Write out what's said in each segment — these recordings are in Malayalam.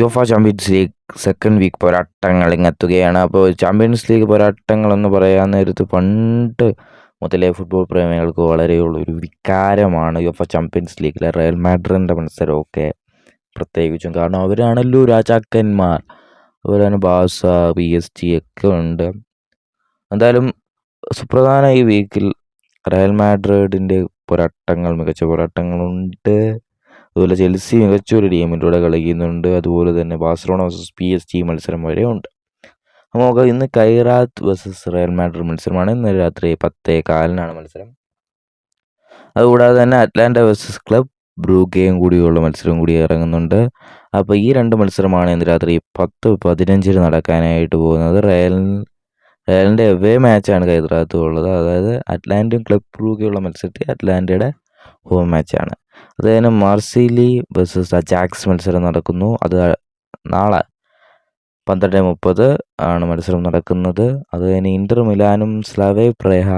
UEFA champions league second week പോരാട്ടങ്ങൾ ഇങ്ങെത്തുകയാണ്. അപ്പോൾ ചാമ്പ്യൻസ് ലീഗ് പോരാട്ടങ്ങൾ എന്ന് പറയാൻ നേരത്ത് പണ്ട് മുതലേ ഫുട്ബോൾ പ്രേമികൾക്ക് വളരെ ഒരു വികാരമാണ് യുഫ ചാമ്പ്യൻസ് ലീഗിലെ റയൽ മാഡ്രിന്റെ മത്സരമൊക്കെ പ്രത്യേകിച്ചും. കാരണം അവരാണല്ലോ രാജാക്കന്മാർ. അതുപോലെ തന്നെ ബാസ പി എസ് ജി ഒക്കെ ഉണ്ട്. എന്തായാലും സുപ്രധാന ഈ വീക്കിൽ റയൽ മാഡ്രിഡിന്റെ പോരാട്ടങ്ങൾ മികച്ച പോരാട്ടങ്ങളുണ്ട്. അതുപോലെ ചെൽസി മികച്ച ഒരു ടീമിന്റെ കളിക്കുന്നുണ്ട്. അതുപോലെ തന്നെ Barcelona versus P S G മത്സരം വരെ ഉണ്ട്. അപ്പോൾ നമുക്ക് ഇന്ന് കൈറാത്ത് വേഴ്സസ് റയൽ മാഡ്രിഡ് മത്സരമാണ്. ഇന്ന് രാത്രി പത്തേ കാലിനാണ് മത്സരം. അതുകൂടാതെ തന്നെ അറ്റ്ലാന്റ വേഴ്സസ് ക്ലബ് ബ്രൂഗയും കൂടിയുള്ള മത്സരം കൂടി ഇറങ്ങുന്നുണ്ട്. അപ്പോൾ ഈ രണ്ട് മത്സരമാണ് ഇന്ന് രാത്രി പത്ത് പതിനഞ്ചിന് നടക്കാനായിട്ട് പോകുന്നത്. റയൽ റയലിന്റെ എവേ മാച്ചാണ് കൈറാത്ത് ഉള്ളത് അതായത് അറ്റ്ലാന്റയും ക്ലബ് ബ്രൂഗയുള്ള മത്സരത്തിൽ അറ്റ്ലാന്റയുടെ ഹോം മാച്ചാണ് അത് തന്നെ മാർസിലി വേഴ്സസ് അജാക്സ് മത്സരം നടക്കുന്നു. അത് നാളെ പന്ത്രണ്ട് മുപ്പത് ആണ് മത്സരം നടക്കുന്നത്. അത് കഴിഞ്ഞ് ഇന്റർ മിലാനും സ്ലവേ പ്രേഹ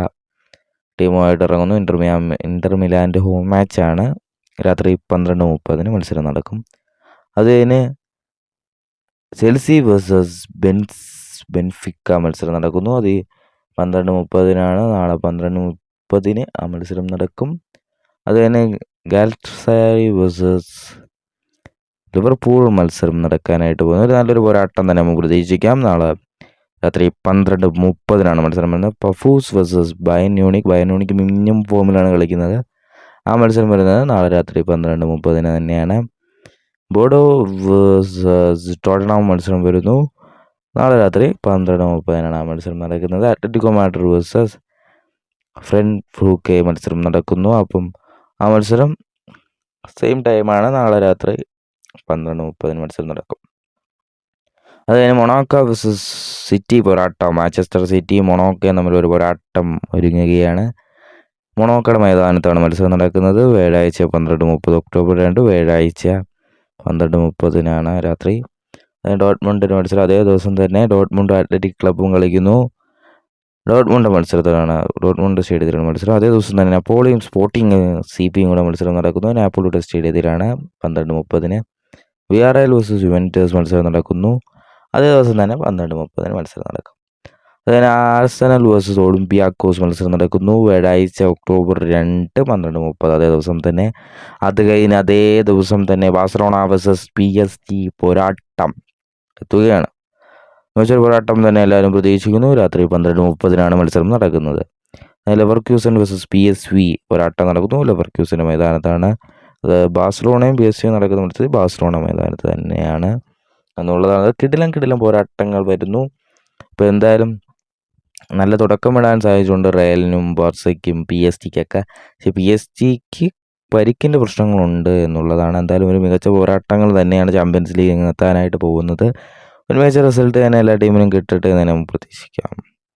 ടീമുമായിട്ട് ഇറങ്ങുന്നു. ഇന്റർ മിയാ ഇന്റർ മിലാന്റെ ഹോം മാച്ചാണ് രാത്രി പന്ത്രണ്ട് മുപ്പതിന് മത്സരം നടക്കും. അത് കഴിഞ്ഞ് ചെൽസി വേഴ്സസ് ബെൻസ് ബെൻഫിക്ക മത്സരം നടക്കുന്നു. അത് പന്ത്രണ്ട് മുപ്പതിനാണ്. നാളെ പന്ത്രണ്ട് മുപ്പതിന് ആ മത്സരം നടക്കും. അത് തന്നെ ഗാലക്സായി വേഴ്സസ് ലിവർപൂൾ മത്സരം നടക്കാനായിട്ട് പോകുന്നത് ഒരു നല്ലൊരു പോരാട്ടം തന്നെ നമുക്ക് പ്രതീക്ഷിക്കാം നാളെ രാത്രി പന്ത്രണ്ട് മുപ്പതിനാണ് മത്സരം വരുന്നത്. പഫൂസ് versus Bayern Munich Bayern Munich minimum ഫോമിലാണ് കളിക്കുന്നത്. ആ മത്സരം വരുന്നത് നാളെ രാത്രി പന്ത്രണ്ട് മുപ്പതിന് തന്നെയാണ്. ബോഡോ വേഴ്സസ് ടോട്ടനാം മത്സരം വരുന്നു. നാളെ രാത്രി പന്ത്രണ്ട് മുപ്പതിനാണ് ആ മത്സരം നടക്കുന്നത്. അത്ലറ്റിക്കോ മാഡ്രിഡ് വേഴ്സസ് ഫ്രണ്ട് ഫ്രൂക്കെ മത്സരം നടക്കുന്നു. അപ്പം ആ മത്സരം സെയിം ടൈമാണ് നാളെ രാത്രി പന്ത്രണ്ട് മുപ്പതിന് മത്സരം നടക്കും. അത് കഴിഞ്ഞ് മൊണോക്ക വേഴ്സസ് സിറ്റി പോരാട്ടം. മാഞ്ചസ്റ്റർ സിറ്റി മൊണോക്കയും തമ്മിൽ ഒരു പോരാട്ടം ഒരുങ്ങുകയാണ്. മൊണോക്കയുടെ മൈതാനത്താണ് മത്സരം നടക്കുന്നത്. വ്യാഴാഴ്ച പന്ത്രണ്ട് മുപ്പത് ഒക്ടോബർ രണ്ട് വ്യാഴാഴ്ച പന്ത്രണ്ട് മുപ്പതിനാണ് രാത്രി. ഡോട്ട്മുണ്ടിന് മത്സരം അതേ ദിവസം തന്നെ ഡോട്ട്മുണ്ട് അത്ലറ്റിക് ക്ലബ്ബും കളിക്കുന്നു. ഡോട്ട്മുണ്ട് മത്സരത്തിലാണ്. ഡോട്ട്മുണ്ട് സ്റ്റേഡിയത്തിലാണ് മത്സരം. അതേ ദിവസം തന്നെ അപ്പോളിയും സ്പോർട്ടിങ് സി പിയും കൂടെ മത്സരം നടക്കുന്നു. നാപ്പോളിയുടെ സ്റ്റേഡിയത്തിലാണ് പന്ത്രണ്ട് മുപ്പതിന്. V R L versus Juventus മത്സരം നടക്കുന്നു. അതേ ദിവസം തന്നെ പന്ത്രണ്ട് മുപ്പതിന് മത്സരം നടക്കും. അതുപോലെ ആർസനൽ വേഴ്സസ് ഒളിമ്പിയാക്കോസ് മത്സരം നടക്കുന്നു. വ്യാഴാഴ്ച ഒക്ടോബർ രണ്ട് പന്ത്രണ്ട് മുപ്പത് അതേ ദിവസം തന്നെ. അത് കഴിഞ്ഞ് അതേ ദിവസം തന്നെ Barcelona versus P S G പോരാട്ടം എത്തുകയാണ്. മികച്ചൊരു പോരാട്ടം തന്നെ എല്ലാവരും പ്രതീക്ഷിക്കുന്നു. രാത്രി പന്ത്രണ്ട് മുപ്പതിനാണ് മത്സരം നടക്കുന്നത്. Leverkusen versus P S V പോരാട്ടം നടക്കുന്നു. ലെവർ ക്യൂസിന്റെ മൈതാനത്താണ് ബാഴ്സലോണയും പി എസ് സിയും നടക്കുന്ന മത്സരത്തിൽ ബാഴ്സലോണ മൈതാനത്ത് തന്നെയാണ്. എന്നുള്ളതാണ്. കിടിലം കിടിലം പോരാട്ടങ്ങൾ വരുന്നു. ഇപ്പോൾ എന്തായാലും നല്ല തുടക്കം തുടക്കമിടാൻ സാധിച്ചുകൊണ്ട് റയലിനും ബാർസയ്ക്കും പി എസ് ടിക്കൊക്കെ പക്ഷേ പി എസ് ടിക്ക് പരിക്കിന്റെ പ്രശ്നങ്ങളുണ്ട് എന്നുള്ളതാണ്. എന്തായാലും ഒരു മികച്ച പോരാട്ടങ്ങൾ തന്നെയാണ് ചാമ്പ്യൻസ് ലീഗ് എത്താനായിട്ട് പോകുന്നത്. ഒരു മികച്ച റിസൾട്ട് തന്നെ എല്ലാ ടീമിനും കിട്ടട്ടെ എന്ന് നമുക്ക് പ്രതീക്ഷിക്കാം.